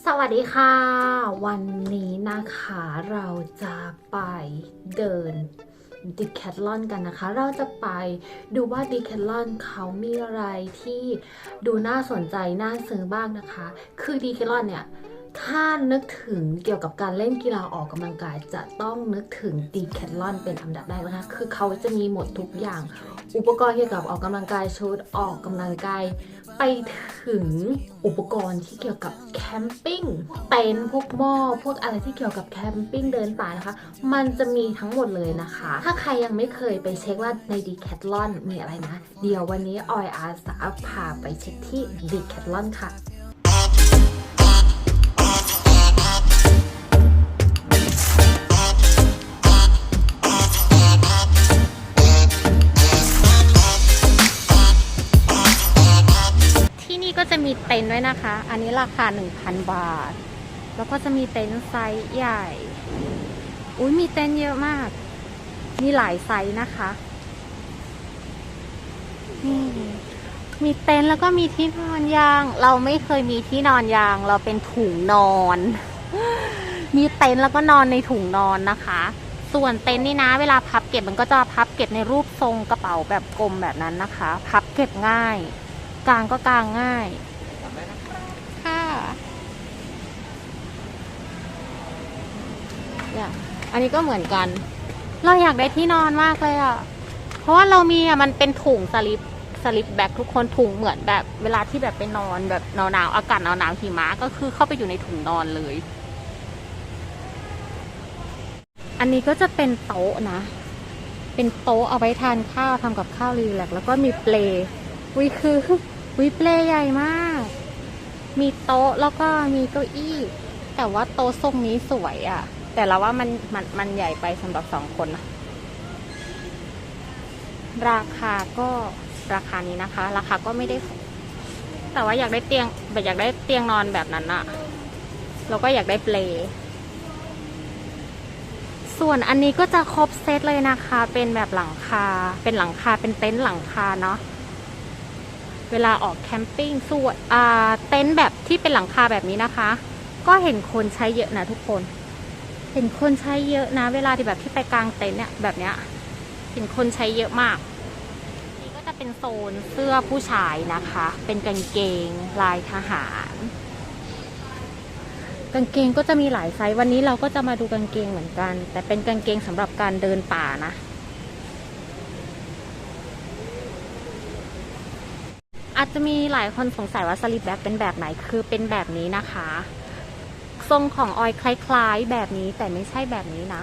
สวัสดีค่ะ วันนี้นะคะเราจะไปเดินดิแคทลอนกันนะคะ เราจะไปดูว่าดิแคทลอนเขามีอะไรที่ดูน่าสนใจ น่าซื้อบ้างนะคะ คือดิแคทลอนเนี่ย ถ้านึกถึงเกี่ยวกับการเล่นกีฬาออกกำลังกาย จะต้องนึกถึงดีแคทลอนเป็นอันดับแรกนะคะ คือเขาจะมีหมดทุกอย่าง อุปกรณ์เกี่ยวกับออกกำลังกายชุดออกกำลังกายไปถึ งอุปกรณ์ที่เกี่ยวกับแคมปิ้งเต็นท์พวกหม้อพวกอะไรที่เกี่ยวกับแคมปิ้งเดินป่านะคะ มันจะมีทั้งหมดเลยนะคะ ถ้าใครยังไม่เคยไปเช็คว่าในดีแคทลอนมีอะไรนะ เดี๋ยววันนี้ออยอาสาพาไปเช็คที่ดีแคทลอนค่ะ เต็นท์ด้วยนะคะ อันนี้ราคา 1,000 บาท แล้วก็จะมีเต็นท์ไซส์ใหญ่ อุ้ยมีเต็นท์เยอะมาก มีหลายไซส์นะคะนี่มีเต็นท์แล้วก็มีที่นอนยาง เราไม่เคยมีที่นอนยาง เราเป็นถุงนอน มีเต็นท์แล้วก็นอนในถุงนอนนะคะ ส่วนเต็นท์นี่นะ เวลาพับเก็บมันก็จะพับเก็บในรูปทรงกระเป๋าแบบกลมแบบนั้นนะคะ พับเก็บง่าย กลางก็กลางง่าย ค่ะ เนี่ยอันนี้ก็เหมือนกัน เราอยากได้ที่นอนมากเลยอะ เพราะว่าเรามีอะมันเป็นถุงสลิปสลิปแบ็คทุกคนถุงเหมือนแบบ เวลาที่แบบไปนอนแบบหนาวๆอากาศหนาวๆหิมะก็คือเข้าไปอยู่ในถุงนอนเลย อันนี้ก็จะเป็นโต๊ะนะ เป็นโต๊ะเอาไว้ทานข้าวทำกับข้าวรีแลกแล้วก็มีเปลวิคือวิเปลใหญ่มาก มีโต๊ะแล้วก็มีเก้าอี้ แต่ว่าโต๊ะทรงนี้สวยอะ่ะ แต่เราว่ามันมันมันใหญ่ไปสำหรับสองคนนะราคาก็ราคานี้นะคะ ราคาก็ไม่ได้สูงแต่ว่าอยากได้เตียงแบบอยากได้เตียงนอนแบบนั้นอะแล้วก็อยากได้เปลส่วนอันนี้ก็จะครบเซตเลยนะคะ เป็นแบบหลังคา เป็นหลังคาเป็นเต็นท์หลังคาเนาะเวลาออกแคมปิ้งส่วนเต็นท์แบบที่เป็นหลังคาแบบนี้นะคะ ก็เห็นคนใช้เยอะนะทุกคน เห็นคนใช้เยอะนะ เวลาที่แบบที่ไปกลางเต็นท์เนี่ยแบบเนี้ยเห็นคนใช้เยอะมาก นี่ก็จะเป็นโซนเสื้อผู้ชายนะคะ เป็นกางเกงลายทหาร กางเกงก็จะมีหลายไซส์วันนี้เราก็จะมาดูกางเกงเหมือนกัน แต่เป็นกางเกงสำหรับการเดินป่านะอาจจะมีหลายคนสงสัยว่าสลิปแบ็กเป็นแบบไหนคือเป็นแบบนี้นะคะ ทรงของออยคล้ายๆ แบบนี้แต่ไม่ใช่แบบนี้นะ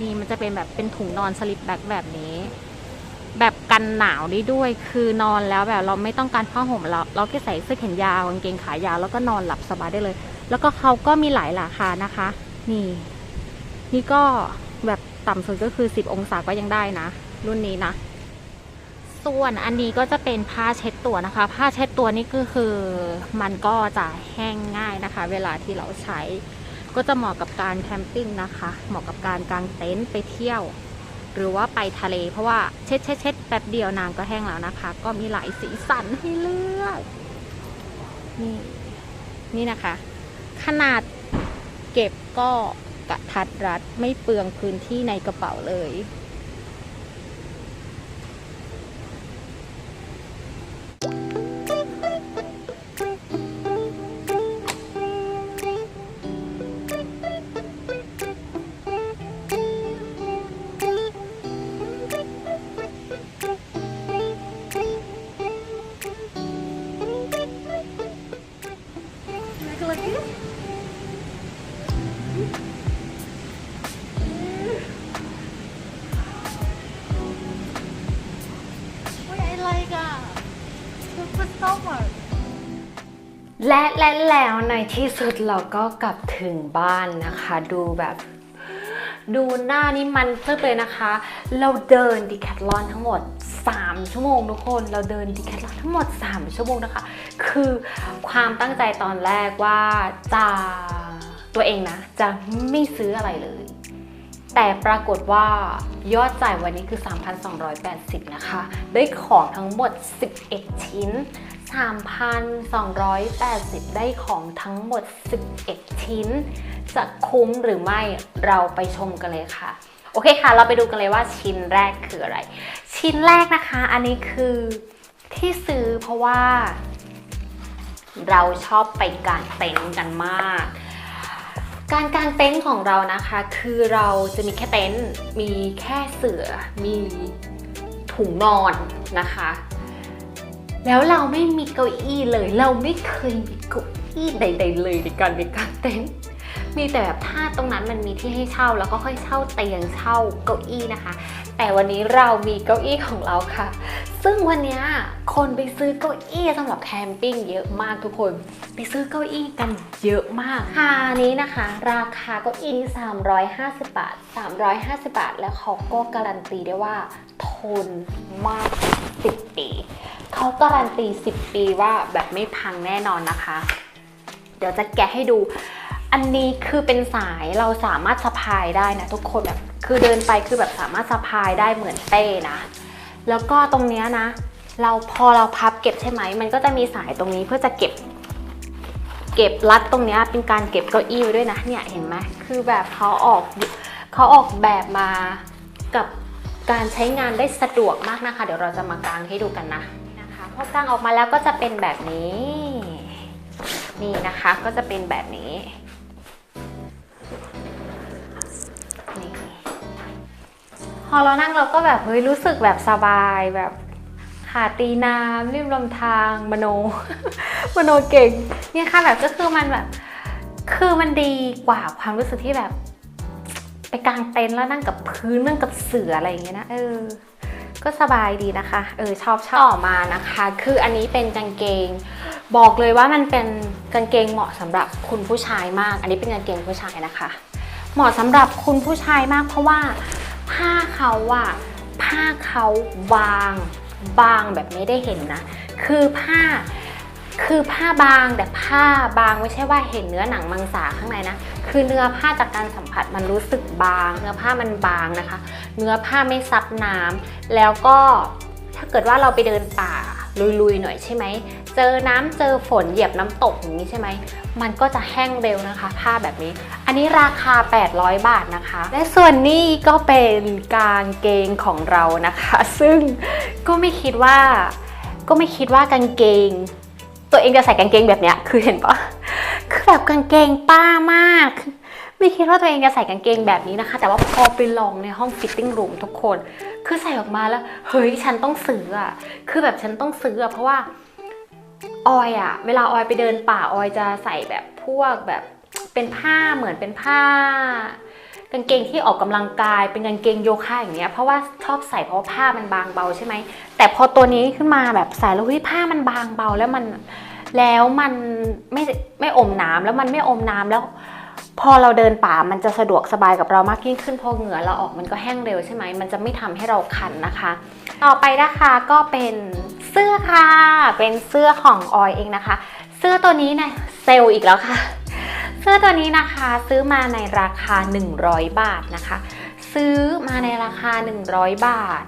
นี่มันจะเป็นแบบเป็นถุงนอนสลิปแบ็กแบบนี้ แบบกันหนาวได้ด้วย คือนอนแล้วแบบเราไม่ต้องการผ้าห่มเราเราแค่ใส่เสื้อแขนยาวกางเกงขายาวแล้วก็นอนหลับสบายได้เลย แล้วก็เขาก็มีหลายราคานะคะ นี่ นี่ก็แบบต่ำสุดก็คือ 10 องศาก็ยังได้นะ รุ่นนี้นะ ส่วนอันนี้ก็จะเป็นผ้าเช็ดตัวนะคะ ผ้าเช็ดตัวนี่ก็คือมันก็จะแห้งง่ายนะคะ เวลาที่เราใช้ ก็จะเหมาะกับการแคมปิ้งนะคะ เหมาะกับการกางเต็นท์ไปเที่ยว หรือว่าไปทะเล เพราะว่าเช็ดเช็ดเช็ดแป๊บเดียวนางก็แห้งแล้วนะคะ ก็มีหลายสีสันให้เลือกนี่นี่นะคะ ขนาดเก็บก็กระทัดรัดไม่เปลืองพื้นที่ในกระเป๋าเลย และและแล้วในที่สุดเราก็กลับถึงบ้านนะคะ ดูแบบดูหน้านี่มันซึบเลยนะคะ เราเดินดิแคทลอนทั้งหมด 3 ชั่วโมงทุกคนเราเดินดิแคทลอนทั้งหมด 3 ชั่วโมงนะคะ คือความตั้งใจตอนแรกว่าจะตัวเองนะ จะไม่ซื้ออะไรเลย แต่ปรากฏว่ายอดจ่ายวันนี้คือ 3,280 นะคะ ได้ของทั้งหมด 11 ชิ้น 3,280 ได้ของทั้งหมด 11 ชิ้น จะคุ้มหรือไม่เราไปชมกันเลยค่ะ โอเคค่ะ เราไปดูกันเลยว่าชิ้นแรกคืออะไร ชิ้นแรกนะคะ อันนี้คือที่ซื้อเพราะว่า เราชอบไปกางเต็นท์กันมาก การกางเต็นท์ของเรานะคะ คือเราจะมีแค่เต็นท์มีแค่เสือมีถุงนอนนะคะ แล้วเราไม่มีเก้าอี้เลย เราไม่เคยมีเก้าอี้ใด ๆ เลยในการไปกางเต็นท์ มีแต่แบบถ้าตรงนั้นมันมีที่ให้เช่าแล้วก็ค่อยเช่าเตียงเช่าเก้าอี้นะคะ แต่วันนี้เรามีเก้าอี้ของเราค่ะ ซึ่งวันนี้คนไปซื้อเก้าอี้สำหรับแคมปิ้งเยอะมากทุกคนไปซื้อเก้าอี้กันเยอะมากค่านี้นะคะ ราคาเก้าอี้350 บาท 350 บาท แล้วเขาก็การันตีได้ว่าทนมาก 10 ปีเขาการันตี 10 ปีว่าแบบไม่พังแน่นอนนะคะ เดี๋ยวจะแกะให้ดู อันนี้คือเป็นสายเราสามารถสะพายได้นะทุกคนแบบคือเดินไปคือแบบสามารถสะพายได้เหมือนเป้นะ แล้วก็ตรงเนี้ยนะ เราพอเราพับเก็บใช่ไหม มันก็จะมีสายตรงนี้เพื่อจะเก็บ เก็บรัดตรงเนี้ยเป็นการเก็บเก้าอี้ไว้ด้วยนะเนี่ยเห็นไหมคือแบบเขาออกเขาออกแบบมากับการใช้งานได้สะดวกมากนะคะ เดี๋ยวเราจะมากางให้ดูกันนะนะคะพอกางออกมาแล้วก็จะเป็นแบบนี้ นี่นะคะก็จะเป็นแบบนี้ พอเรานั่งเราก็แบบเฮ้ยรู้สึกแบบสบายแบบหาดตีน้ำริมลำธารมโน มโนเก่งเนี่ยค่ะแบบก็คือมันแบบ คือมันดีกว่าความรู้สึกที่แบบ ไปกางเต็นท์แล้วนั่งกับพื้นนั่งกับเสืออะไรอย่างเงี้ยนะเออ ก็สบายดีนะคะ เออชอบชอบต่อมานะคะ คืออันนี้เป็นกางเกง บอกเลยว่ามันเป็นกางเกงเหมาะสำหรับคุณผู้ชายมาก อันนี้เป็นกางเกงผู้ชายนะคะ เหมาะสำหรับคุณผู้ชายมากเพราะว่า ผ้าเขาอะผ้าเขาบางบางแบบไม่ได้เห็นนะ คือผ้าคือผ้าบางแต่ผ้าบางไม่ใช่ว่าเห็นเนื้อหนังมังสาข้างในนะ คือเนื้อผ้าจากการสัมผัสมันรู้สึกบาง เนื้อผ้ามันบางนะคะ เนื้อผ้าไม่ซับน้ำแล้วก็ถ้าเกิดว่าเราไปเดินป่าลุยๆหน่อยใช่ไหม เจอน้ำเจอฝนเหยียบน้ำตกอย่างนี้ใช่ไหม มันก็จะแห้งเร็วนะคะ ผ้าแบบนี้ อันนี้ราคา 800 บาทนะคะ และส่วนนี้ก็เป็นกางเกงของเรานะคะ ซึ่งก็ไม่คิดว่า ก็ไม่คิดว่ากางเกง ตัวเองจะใส่กางเกงแบบเนี้ยคือเห็นปะคือแบบกางเกงป้ามากไม่คิดว่าตัวเองจะใส่กางเกงแบบนี้นะคะ แต่ว่าพอไปลองในห้องฟิตติ้งรูมทุกคน คือใส่ออกมาแล้ว เฮ้ย ฉันต้องซื้ออะคือแบบฉันต้องซื้ออะเพราะว่า ออยอะเวลาออยไปเดินป่าออยจะใส่แบบพวกแบบเป็นผ้าเหมือนเป็นผ้ากางเกงที่ออกกำลังกายเป็นกางเกงโยคะอย่างเงี้ยเพราะว่าชอบใส่เพราะผ้ามันบางเบาใช่ไหมแต่พอตัวนี้ขึ้นมาแบบใส่แล้วเฮ้ยผ้ามันบางเบาแล้วมันแล้วมันไม่ไม่อมน้ำแล้วมันไม่อมน้ำแล้ว พอเราเดินป่ามันจะสะดวกสบายกับเรามากยิ่งขึ้นพอเหงื่อเราออกมันก็แห้งเร็วใช่ไหมมันจะไม่ทำให้เราคันนะคะ ต่อไปนะคะก็เป็นเสื้อค่ะ เป็นเสื้อของออยเองนะคะ เสื้อตัวนี้เนี่ยเซลล์อีกแล้วค่ะ เสื้อตัวนี้นะคะซื้อมาในราคา 100 บาทนะคะ ซื้อมาในราคา 100 บาท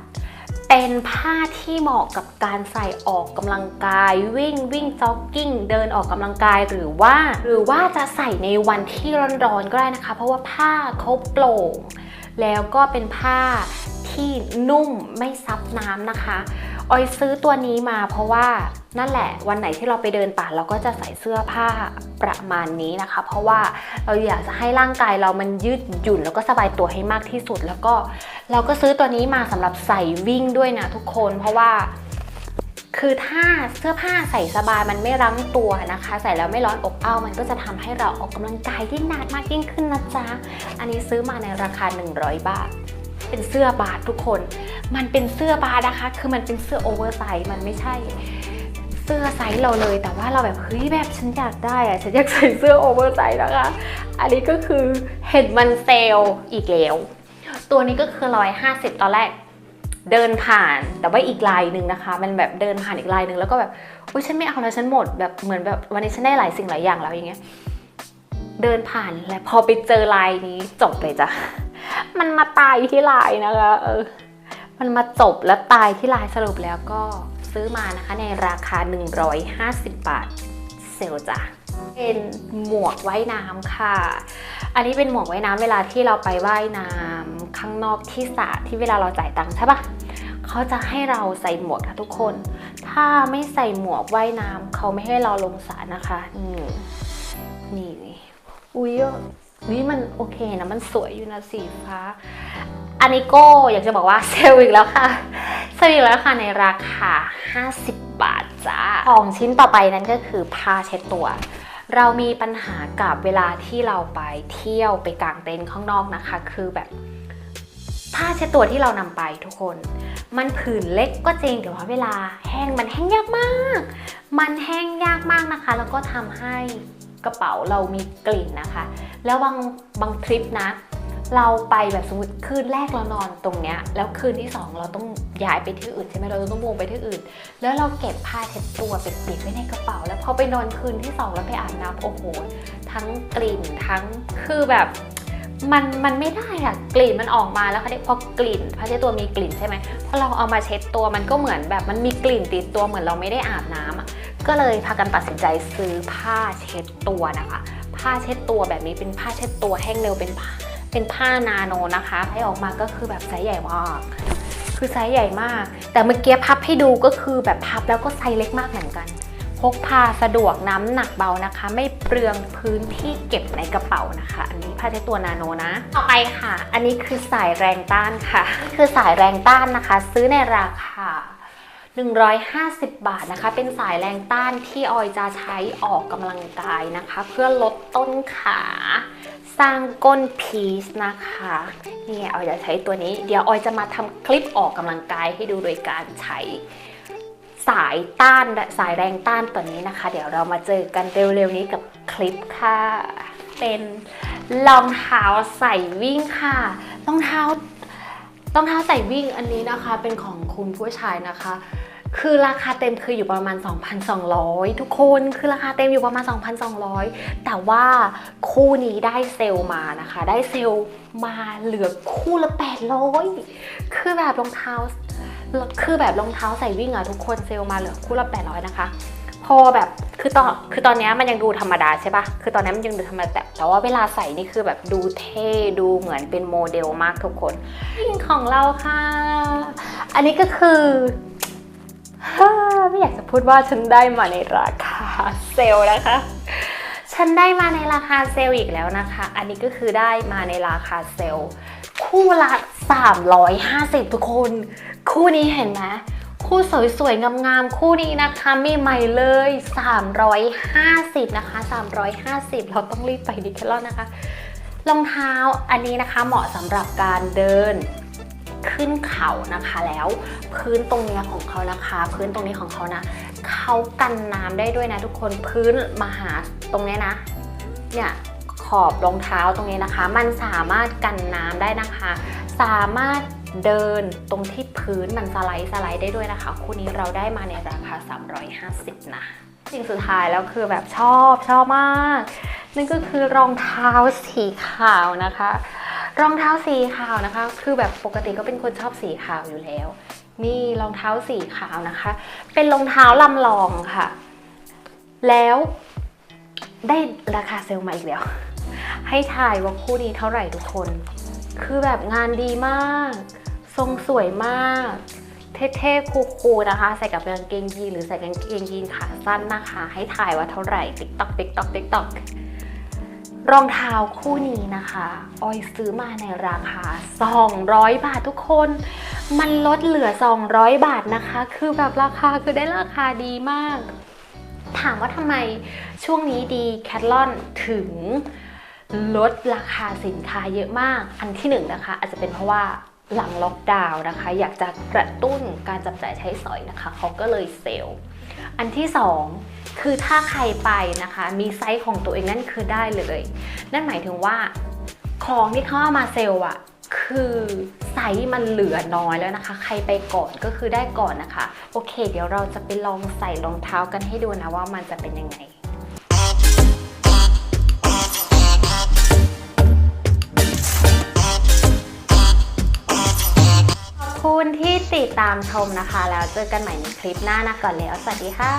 เป็นผ้าที่เหมาะกับการใส่ออกกำลังกาย วิ่งวิ่งจ็อกกิ้ง เดินออกกำลังกายหรือว่า หรือว่าจะใส่ในวันที่ร้อนๆก็ได้นะคะ เพราะว่าผ้าเขาโปร่ง แล้วก็เป็นผ้าที่นุ่มไม่ซับน้ำนะคะ ออยซื้อตัวนี้มาเพราะว่านั่นแหละวันไหนที่เราไปเดินป่าเราก็จะใส่เสื้อผ้าประมาณนี้นะคะ เพราะว่าเราอยากจะให้ร่างกายเรามันยืดหยุ่น แล้วก็สบายตัวให้มากที่สุด แล้วก็เราก็ซื้อตัวนี้มาสำหรับใส่วิ่งด้วยนะทุกคน เพราะว่า คือถ้าเสื้อผ้าใส่สบายมันไม่รั้งตัวนะคะ ใส่แล้วไม่ร้อนอบอ้าวมันก็จะทำให้เราออกกำลังกายได้นานมากยิ่งขึ้นนะจ๊ะ อันนี้ซื้อมาในราคา 100 บาท เป็นเสื้อบาททุกคน มันเป็นเสื้อบาทนะคะ คือมันเป็นเสื้อโอเวอร์ไซส์มันไม่ใช่เสื้อไซส์เราเลยแต่ว่าเราแบบเฮ้ยแบบฉันอยากได้อะฉันอยากใส่เสื้อโอเวอร์ไซส์นะคะ อันนี้ก็คือเห็นมันเซลล์อีกแล้ว ตัวนี้ก็คือ 150ตอนแรก เดินผ่านแต่ว่าอีกลายหนึ่งนะคะ มันแบบเดินผ่านอีกลายหนึ่งแล้วก็แบบอุ้ยฉันไม่เอาแล้วฉันหมดแบบเหมือนแบบวันนี้ฉันได้หลายสิ่งหลายอย่างแล้วอย่างเงี้ยเดินผ่านแล้วพอไปเจอลายนี้จบเลยจ้ะมันมาตายที่ลายนะคะเออมันมาจบแล้วตายที่ลายสรุปแล้วก็ซื้อมานะคะในราคา 150 บาทเซลลจ้ะเป็นหมวกว่ายน้ำค่ะ อันนี้เป็นหมวกว่ายน้ำเวลาที่เราไปว่ายน้ำข้างนอกที่สระที่เวลาเราจ่ายตังค์ใช่ปะเขาจะให้เราใส่หมวกนะทุกคน ถ้าไม่ใส่หมวกว่ายน้ำเขาไม่ให้เราลงสระนะคะนี่นี่อุ้ยนี่มันโอเคนะมันสวยอยู่นะสีฟ้า อันนี้ก็อยากจะบอกว่าเซลล์อีกแล้วค่ะเซลล์อีกแล้วค่ะในราคา 50 บาทจ้าของชิ้นต่อไปนั้นก็คือผ้าเช็ดตัว เรามีปัญหากับเวลาที่เราไปเที่ยวไปกางเต็นท์ข้างนอกนะคะ คือแบบผ้าเช็ดตัวที่เรานำไปทุกคน มันผืนเล็กก็จริงแต่ว่าเวลาแห้งมันแห้งยากมาก มันแห้งยากมากนะคะ แล้วก็ทำให้กระเป๋าเรามีกลิ่นนะคะ แล้วบางบางทริปนะ เราไปแบบสมมติคืนแรกเรานอนตรงเนี้ยแล้วคืนที่สองเราต้องย้ายไปที่อื่นใช่ไหมเราต้องมูไปที่อื่น แล้วเราเก็บผ้าเช็ดตัวเปียกๆไว้ในกระเป๋า แล้วพอไปนอนคืนที่สองแล้วไปอาบน้ำโอ้โหทั้งกลิ่นทั้งคือแบบมันมันไม่ได้อะกลิ่นมันออกมาแล้วค่ะพอกลิ่นผ้าเช็ดตัวมีกลิ่นใช่ไหมพอเราเอามาเช็ดตัวมันก็เหมือนแบบมันมีกลิ่นติดตัวเหมือนเราไม่ได้อาบน้ำอะก็เลยพากันตัดสินใจซื้อผ้าเช็ดตัวนะคะ ผ้าเช็ดตัวแบบนี้เป็นผ้าเช็ดตัวแห้งเร็วเป็นผ้า เป็นผ้านาโนนะคะให้ออกมาก็คือแบบไซส์ใหญ่มาก คือไซส์ใหญ่มาก แต่เมื่อกี้พับให้ดูก็คือแบบพับแล้วก็ไซส์เล็กมากเหมือนกันพกพาสะดวกน้ำหนักเบานะคะ ไม่เปลืองพื้นที่เก็บในกระเป๋านะคะ อันนี้ผ้าเช็ดตัวนาโนนะ ต่อไปค่ะ อันนี้คือสายแรงต้านค่ะนี่คือสายแรงต้านนะคะ ซื้อในราคา 150 บาทนะคะ เป็นสายแรงต้านที่ออยจะใช้ออกกำลังกายนะคะ เพื่อลดต้นขา สร้างก้นพีซนะคะนี่ออยจะใช้ตัวนี้ เดี๋ยวออยจะมาทำคลิปออกกำลังกายให้ดูโดยการใช้สายต้านสายแรงต้านตัวนี้นะคะ เดี๋ยวเรามาเจอกันเร็วๆนี้กับคลิปค่ะ เป็นรองเท้าใส่วิ่งค่ะรองเท้ารองเท้าใส่วิ่งอันนี้นะคะ เป็นของคุณผู้ชายนะคะ คือราคาเต็มคืออยู่ประมาณ 2,200 ทุกคนคือราคาเต็มอยู่ประมาณ 2,200 แต่ว่าคู่นี้ได้เซล์มานะคะ ได้เซล์มาเหลือคู่ละ 800 คือแบบรองเท้าคือแบบรองเท้าใส่วิ่งอะทุกคนเซล์มาเหลือคู่ละ 800 นะคะ พอแบบคือตอนคือตอนนี้มันยังดูธรรมดาใช่ปะคือตอนนี้มันยังดูธรรมดาแต่แต่ว่าเวลาใส่นี่คือแบบดูเท่ดูเหมือนเป็นโมเดลมากทุกคนวิ่งของเราค่ะ อันนี้ก็คือ ไม่อยากจะพูดว่าฉันได้มาในราคาเซลล์นะคะ ฉันได้มาในราคาเซลล์อีกแล้วนะคะ อันนี้ก็คือได้มาในราคาเซลล์คู่ละ 350 ทุกคน คู่นี้เห็นไหมคู่สวยๆ งามๆ คู่นี้นะคะไมีใหม่เลย 350 นะคะ 350 เราต้องรีบไปดิแคลอนนะคะ รองเท้าอันนี้นะคะเหมาะสำหรับการเดิน ขึ้นเขานะคะแล้วพื้นตรงเนี้ยของเขานะคะ พื้นตรงนี้ของเขานะเขากันน้ำได้ด้วยนะทุกคนพื้นมหาตรงเนี้ยนะเนี่ยขอบรองเท้าตรงนี้นะคะ มันสามารถกันน้ำได้นะคะ สามารถเดินตรงที่พื้นมันสไลด์สไลด์ได้ด้วยนะคะ คู่นี้เราได้มาในราคา 350 นะสิ่งสุดท้ายแล้วคือแบบชอบชอบมาก นั่นก็คือรองเท้าสีขาวนะคะ รองเท้าสีขาวนะคะ คือแบบปกติก็เป็นคนชอบสีขาวอยู่แล้ว นี่รองเท้าสีขาวนะคะ เป็นรองเท้าลำลองค่ะ แล้วได้ราคาเซลล์มาอีกแล้ว ให้ทายว่าคู่นี้เท่าไหร่ทุกคน คือแบบงานดีมาก ทรงสวยมาก เท่ๆ คูลๆนะคะ ใส่กับกางเกงยีนหรือใส่กางเกงยีนขาสั้นนะคะ ให้ถ่ายว่าเท่าไหร่ ติ๊กตอกติ๊กตอกติ๊กตอก รองเท้าคู่นี้นะคะออยซื้อมาในราคา 200 บาททุกคน มันลดเหลือ 200 บาทนะคะ คือแบบราคาคือได้ราคาดีมาก ถามว่าทำไมช่วงนี้ดีแคทลอนถึงลดราคาสินค้าเยอะมาก อันที่หนึ่งนะคะ อาจจะเป็นเพราะว่าหลังล็อกดาวน์นะคะ อยากจะกระตุ้นการจับจ่ายใช้สอยนะคะ เขาก็เลยเซลล์ อันที่สอง คือถ้าใครไปนะคะ มีไซส์ของตัวเองนั่นคือได้เลย นั่นหมายถึงว่าของที่เขาเอามาเซลล์อะคือไซส์มันเหลือน้อยแล้วนะคะ ใครไปก่อนก็คือได้ก่อนนะคะ โอเค เดี๋ยวเราจะไปลองใส่รองเท้ากันให้ดูนะว่ามันจะเป็นยังไงคุณที่ติดตามชมนะคะ แล้วเจอกันใหม่ในคลิปหน้านะก่อนแล้ว สวัสดีค่ะ